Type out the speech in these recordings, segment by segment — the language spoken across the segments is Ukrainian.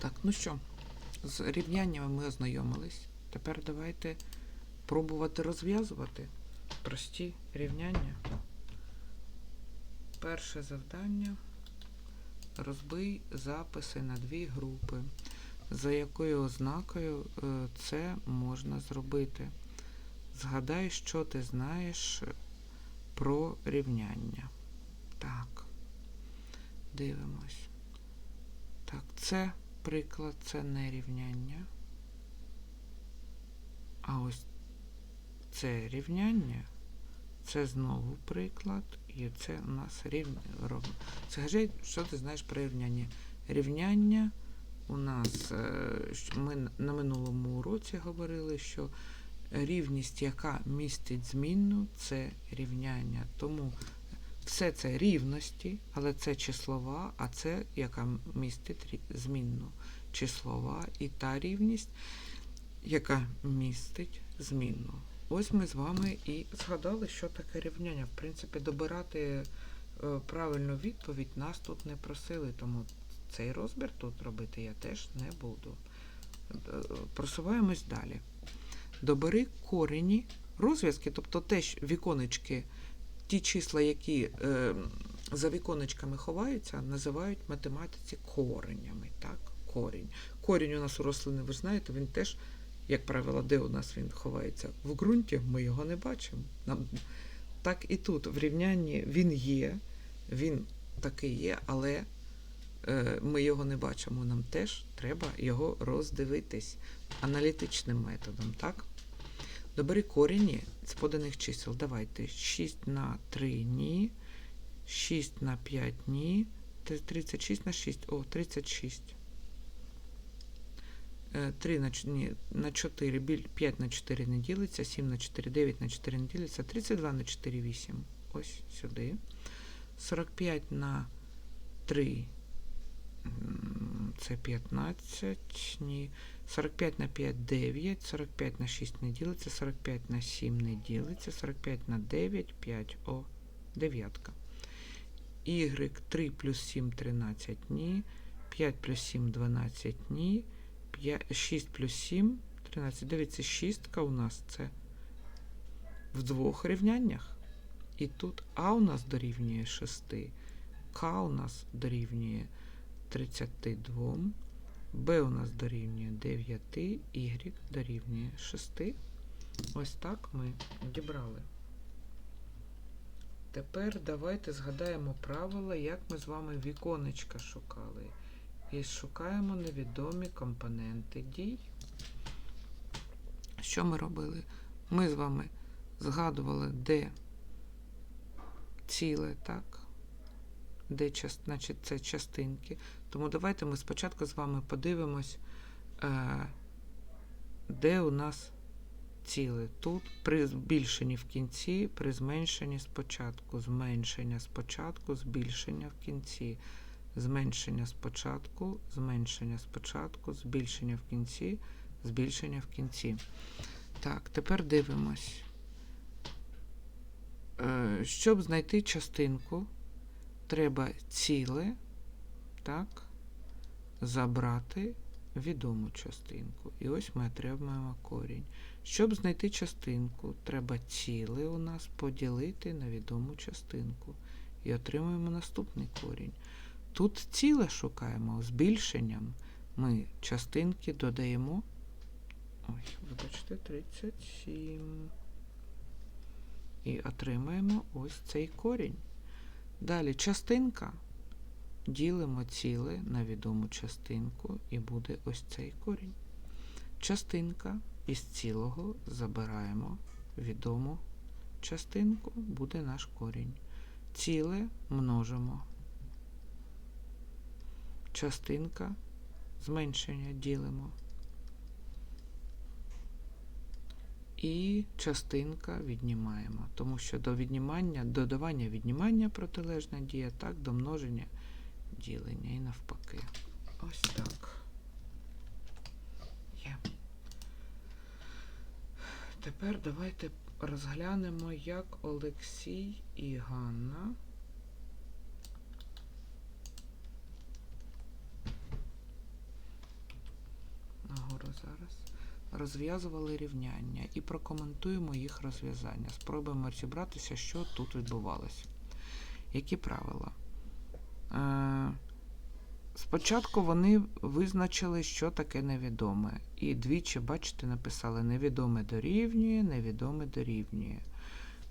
Так, ну що, з рівняннями ми ознайомились. Тепер давайте пробувати розв'язувати прості рівняння. Перше завдання. Розбий записи на дві групи. За якою ознакою е, це можна зробити? Згадай, що ти знаєш про рівняння. Так. Дивимось. Так, це приклад, це не рівняння. А ось це рівняння. Це знову приклад. І це у нас рівняння. Скажи, що ти знаєш про рівняння? Рівняння у нас, е, ми на минулому уроці говорили, що рівність, яка містить змінну, це рівняння. Тому все це рівності, але це числова, а це яка містить змінну. Числова і та рівність, яка містить змінну. Ось ми з вами і згадали, що таке рівняння. В принципі, добирати е, правильну відповідь нас тут не просили, тому цей розбір тут робити я теж не буду. Е, Просуваємось далі. Добери корені розв'язки, тобто теж віконечки, ті числа, які е, за віконечками ховаються, називають математиці коренями. Так? Корінь. Корінь у нас у рослини, ви знаєте, він теж, як правило, де у нас він ховається? В ґрунті ми його не бачимо. Нам... Так і тут в рівнянні він є, він такий є, але е, ми його не бачимо. Нам теж треба його роздивитись аналітичним методом. Так? Добери корені з поданих чисел. Давайте 6 на 3 ні, 6 на 5 ні, Три- 36 на 6, о, 36. 3 на, ч- ні, на 4, 5 на 4 не ділиться, 7 на 4, 9 на 4 не ділиться, 32 на 4, 8. Ось сюди. 45 на 3, м, це 15, ні. 45 на 5 9, 45 на 6 не ділиться, 45 на 7 не ділиться, 45 на 9 5, о, дев'ятка. Y 3 плюс 7 13 ні, 5 плюс 7 12 ні, 5, 6 плюс 7 13. Дивіться, шістка у нас це в двох рівняннях. І тут А у нас дорівнює 6, К у нас дорівнює 32, Б у нас дорівнює 9, Y дорівнює 6. Ось так ми дібрали. Тепер давайте згадаємо правила, як ми з вами віконечка шукали. І шукаємо невідомі компоненти дій. Що ми робили? Ми з вами згадували, де ціле, так? Де значить, це частинки. Тому давайте ми спочатку з вами подивимось, е, де у нас ціле. Тут при збільшенні в кінці, при зменшенні спочатку, зменшення спочатку, збільшення в кінці, зменшення спочатку, зменшення спочатку, збільшення в кінці, збільшення в кінці. Так, тепер дивимось. Е, Щоб знайти частинку, треба ціле, так, забрати відому частинку. І ось ми отримаємо корінь. Щоб знайти частинку, треба ціле у нас поділити на відому частинку. І отримуємо наступний корінь. Тут ціле шукаємо збільшенням. Ми частинки додаємо. Ой, вибачте, 37. І отримаємо ось цей корінь. Далі частинка. Ділимо ціле на відому частинку, і буде ось цей корінь. Частинка із цілого забираємо відому частинку, буде наш корінь. Ціле множимо. Частинка зменшення ділимо. І частинка віднімаємо, тому що до віднімання, додавання віднімання протилежна дія, так, до множення ділення і навпаки. Ось так. Є. Тепер давайте розглянемо, як Олексій і Ганна Нагору зараз. Розв'язували рівняння і прокоментуємо їх розв'язання. Спробуємо розібратися, що тут відбувалося. Які правила? Е, спочатку вони визначили, що таке невідоме. І двічі, бачите, написали невідоме дорівнює, невідоме дорівнює.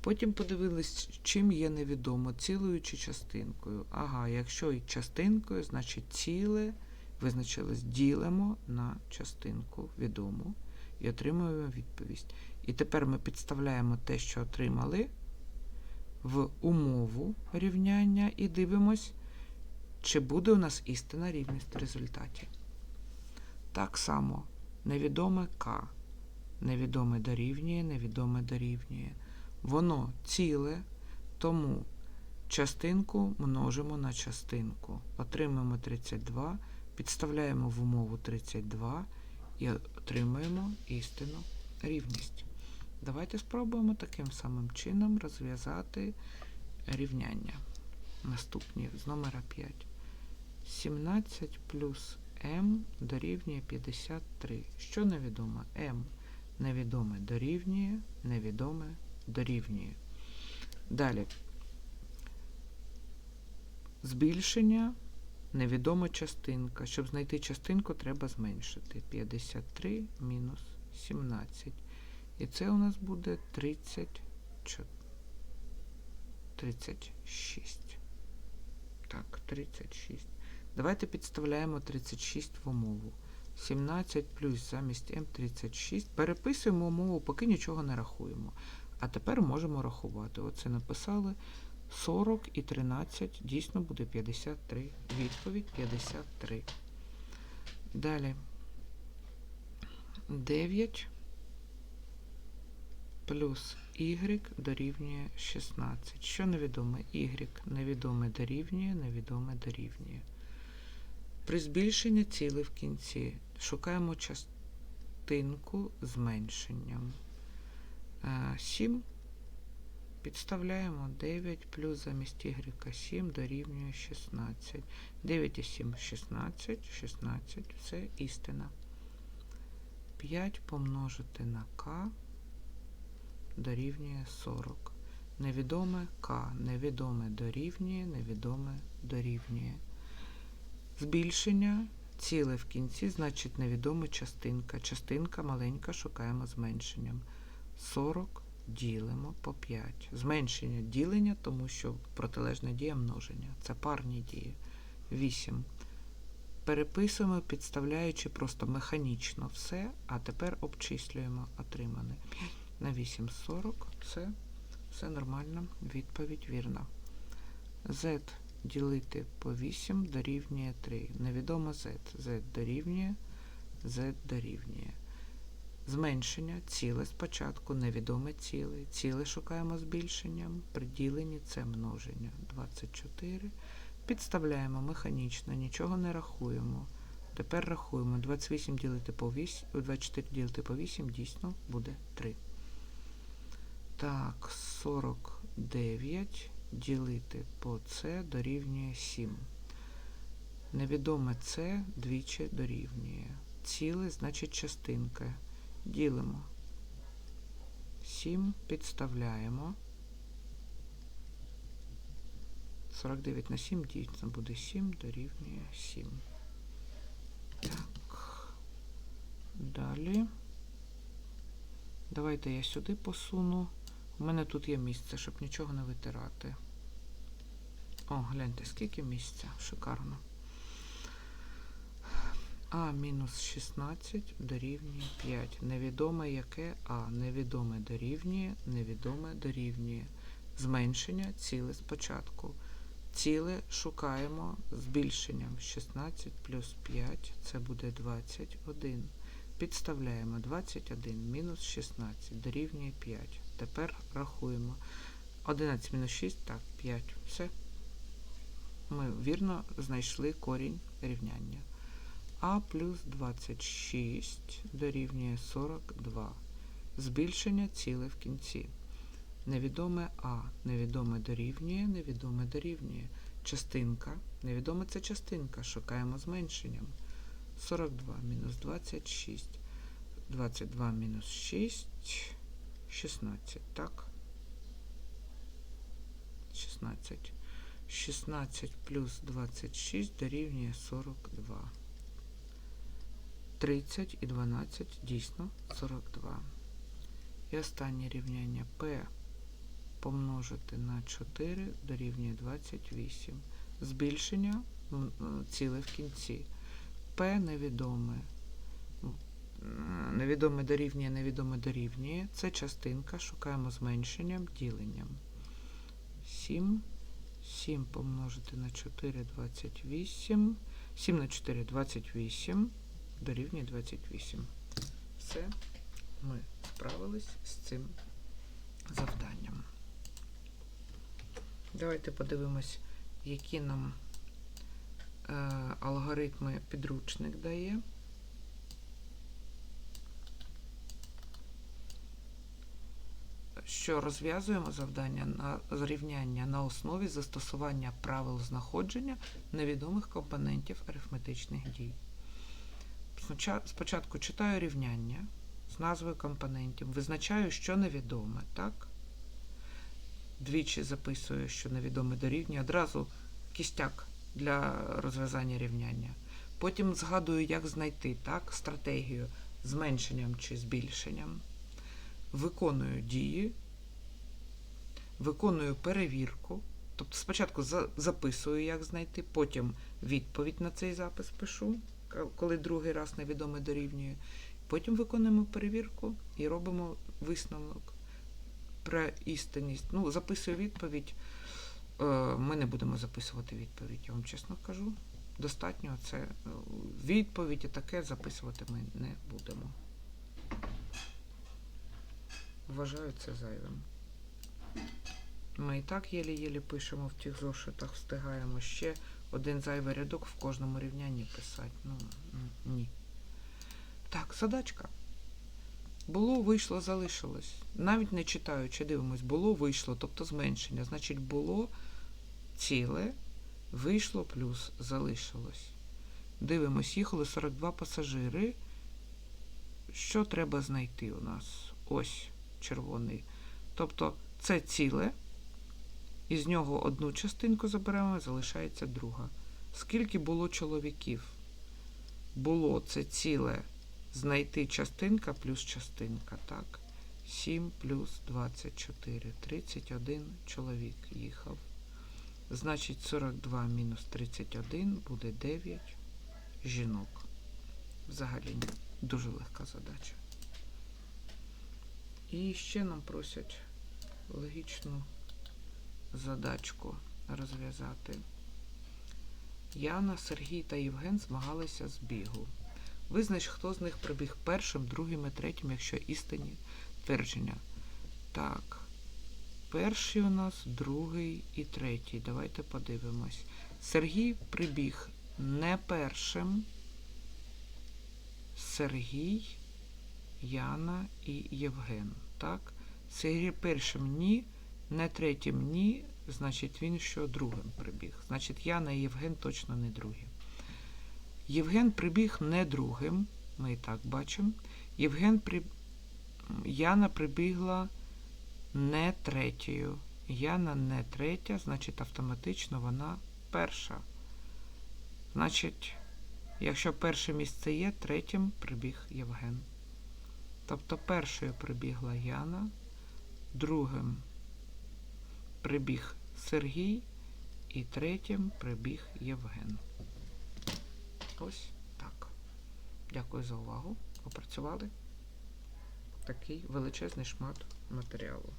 Потім подивились, чим є невідомо, цілою чи частинкою. Ага, якщо і частинкою, значить ціле визначилось, ділимо на частинку відому і отримуємо відповідь. І тепер ми підставляємо те, що отримали, в умову рівняння і дивимось, чи буде у нас істинна рівність в результаті. Так само невідоме К. Невідоме дорівнює, невідоме дорівнює. Воно ціле, тому частинку множимо на частинку. Отримаємо 32, підставляємо в умову 32 і отримуємо істинну рівність. Давайте спробуємо таким самим чином розв'язати рівняння. Наступні з номера 5. 17 плюс m дорівнює 53. Що невідомо? m невідоме дорівнює, невідоме дорівнює. Далі. Збільшення невідома частинка. Щоб знайти частинку, треба зменшити. 53 мінус 17. І це у нас буде 34. 36. Так, 36. Давайте підставляємо 36 в умову. 17 плюс замість m 36. Переписуємо умову, поки нічого не рахуємо. А тепер можемо рахувати. Оце написали 40 і 13, дійсно буде 53. Відповідь 53. Далі 9 плюс y дорівнює 16. Що невідоме? y невідоме дорівнює, невідоме дорівнює. При збільшенні цілей в кінці шукаємо частинку зменшенням. 7 підставляємо 9 плюс замість y 7 дорівнює 16. 9 і 7 16, 16 це істина. 5 помножити на k дорівнює 40. Невідоме k, невідоме дорівнює, невідоме дорівнює. Збільшення ціле в кінці, значить невідома частинка. Частинка маленька шукаємо зменшенням. 40 ділимо по 5. Зменшення ділення, тому що протилежна дія множення. Це парні дії. 8. Переписуємо, підставляючи просто механічно все, а тепер обчислюємо отримане. 5 на 8 40. Все, все нормально. Відповідь вірна. Z ділити по 8 дорівнює 3. Невідомо z. z дорівнює, z дорівнює. Зменшення ціле спочатку, невідоме ціле. Ціле шукаємо збільшенням. При діленні це множення. 24. Підставляємо механічно, нічого не рахуємо. Тепер рахуємо. 28 ділити по 8, 24 ділити по 8, дійсно буде 3. Так, 49 ділити по С дорівнює 7. Невідоме С двічі дорівнює. Ціле, значить частинка. Ділимо. 7 підставляємо. 49 на 7 дійсно буде 7, дорівнює 7. Так. Далі. Давайте я сюди посуну. У мене тут є місце, щоб нічого не витирати. О, гляньте, скільки місця. Шикарно. А мінус 16 дорівнює 5. Невідоме яке А. Невідоме дорівнює, невідоме дорівнює. Зменшення ціле спочатку. Ціле шукаємо збільшенням 16 плюс 5, це буде 21. Підставляємо 21 мінус 16 дорівнює 5. Тепер рахуємо. 11 мінус 6, так, 5. Все. Ми вірно знайшли корінь рівняння. А плюс 26 дорівнює 42. Збільшення ціле в кінці. Невідоме А. Невідоме дорівнює, невідоме дорівнює. Частинка. Невідоме це частинка. Шукаємо зменшенням. 42 мінус 26. 22 мінус 6. 16, так? 16. 16 плюс 26 дорівнює 42. 30 і 12 дійсно 42. І останнє рівняння P помножити на 4 дорівнює 28. Збільшення м, ціле в кінці. P невідоме. Невідоме дорівнює, невідоме дорівнює. Це частинка. Шукаємо зменшенням, діленням. 7. 7 помножити на 4 28. 7 на 4 28 дорівнює 28. Все, ми справились з цим завданням. Давайте подивимось, які нам е, алгоритми підручник дає. Що розв'язуємо завдання на зрівняння на основі застосування правил знаходження невідомих компонентів арифметичних дій. Споча- Спочатку читаю рівняння з назвою компонентів, визначаю, що невідоме, так? Двічі записую, що невідоме дорівнює, одразу кістяк для розв'язання рівняння. Потім згадую, як знайти так, стратегію зменшенням чи збільшенням. Виконую дії, виконую перевірку. Тобто спочатку записую, як знайти, потім відповідь на цей запис пишу, коли другий раз невідоме дорівнює. Потім виконуємо перевірку і робимо висновок про істинність. Ну, записую відповідь. Е, Ми не будемо записувати відповідь, я вам чесно кажу. Достатньо це е, відповідь і таке записувати ми не будемо. Вважаю це зайвим. Ми і так єлі-єлі пишемо в тих зошитах, встигаємо ще один зайвий рядок в кожному рівнянні писати. Ну, ні. Так, задачка. Було, вийшло, залишилось. Навіть не читаючи, дивимось, було, вийшло, тобто зменшення. Значить, було ціле, вийшло плюс залишилось. Дивимось, їхали 42 пасажири. Що треба знайти у нас? Ось червоний. Тобто це ціле, із нього одну частинку заберемо, залишається друга. Скільки було чоловіків? Було це ціле знайти частинка плюс частинка, так? 7 плюс 24. 31 чоловік їхав. Значить, 42 мінус 31 буде 9 жінок. Взагалі дуже легка задача. І ще нам просять логічну задачку розв'язати. Яна, Сергій та Євген змагалися з бігу. Визнач, хто з них прибіг першим, другим і третім, якщо істинні твердження. Так. Перший у нас, другий і третій. Давайте подивимось. Сергій прибіг не першим. Сергій, Яна і Євген. Так? Сергій першим ні, не третім ні, значить він що другим прибіг. Значить, Яна і Євген точно не другі. Євген прибіг не другим, ми і так бачимо. Євген при... Яна прибігла не третьою. Яна не третя, значить автоматично вона перша. Значить, якщо перше місце є, третім прибіг Євген. Тобто першою прибігла Яна, другим прибіг Сергій і третім прибіг Євген. Ось так. Дякую за увагу. Опрацювали такий величезний шмат матеріалу.